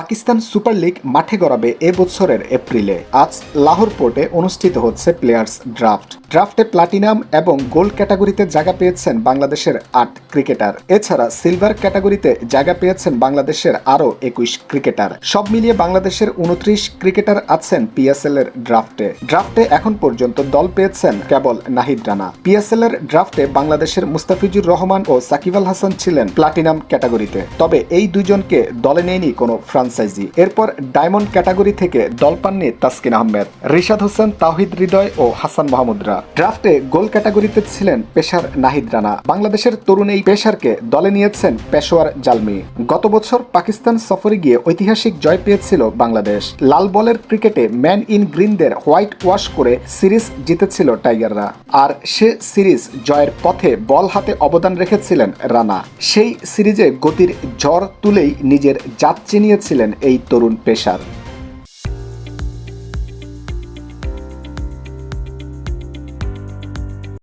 Pakistan super league মাঠে গড়াবে এ বছরের এপ্রিলে। আজ লাহোর পোর্টে অনুষ্ঠিত হচ্ছে প্লেয়ার্স ড্রাফট। ড্রাফটে প্লাটিনাম এবং গোল্ড ক্যাটাগরিতে জায়গা পেয়েছেন বাংলাদেশের আট ক্রিকেটার। এছাড়া সিলভার ক্যাটাগরিতে জায়গা পেয়েছেন বাংলাদেশের আরও একুশ ক্রিকেটার। সব মিলিয়ে বাংলাদেশের উনত্রিশ ক্রিকেটার আছেন পিএসএল এর ড্রাফটে। ড্রাফটে এখন পর্যন্ত দল পেয়েছেন কেবল নাহিদ রানা। পিএসএল এর ড্রাফটে বাংলাদেশের মুস্তাফিজুর রহমান ও সাকিব আল হাসান ছিলেন প্লাটিনাম ক্যাটাগরিতে। তবে এই দুজনকে দলে নেয়নি কোনো ফ্রাঞ্চাইজি। এরপর ডায়মন্ড ক্যাটাগরি থেকে দল পাননি তাসকিন আহমেদ, রিশাদ হোসেন তাহিদ হৃদয় ও হাসান মাহমুদরা। ড্রাফটে গোল ক্যাটাগরিতে ছিলেন পেশার নাহিদ রানা। বাংলাদেশের তরুণ এই পেশারকে দলে নিয়েছেন পেশোয়ার জালমি। গত বছর পাকিস্তান সফরে গিয়ে ঐতিহাসিক জয় পেয়েছিল বাংলাদেশ। লাল বলের ক্রিকেটে ম্যান ইন গ্রিনদের হোয়াইট ওয়াশ করে সিরিজ জিতেছিল টাইগাররা। আর সে সিরিজ জয়ের পথে বল হাতে অবদান রেখেছিলেন রানা। সেই সিরিজে গতির ঝড় তুলেই নিজের জাত চিনিয়েছিলেন এই তরুণ পেশার